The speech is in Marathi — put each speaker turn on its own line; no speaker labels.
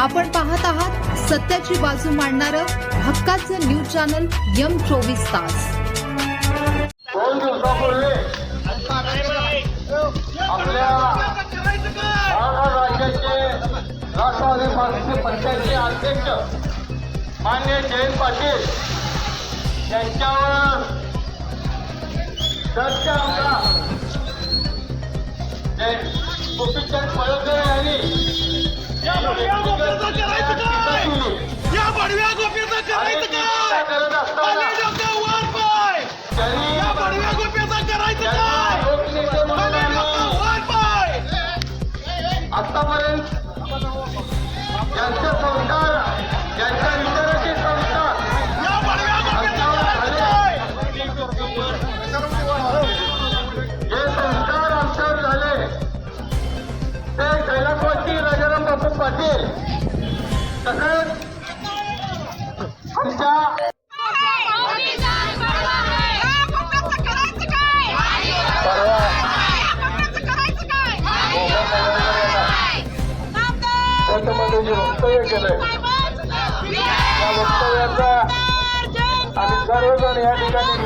आपण पाहत आहात सत्याची बाजू मांडणार हक्काचं न्यूज चॅनल यम चोवीस तास.
दोन दिवसापूर्वी आपल्या राज्याचे राष्ट्रवादी काँग्रेसचे पक्षाचे अध्यक्ष मान्य जयंत पाटील यांच्यावर चर्चा आमदार गोपीचंद पळकर यांनी कैलासवासी राजाराम बापू पाटील. तसंच तिच्या त्याच्यामध्ये जे वक्तव्य केलंय. त्या वक्तव्याचा आणि सर्वजण या ठिकाणी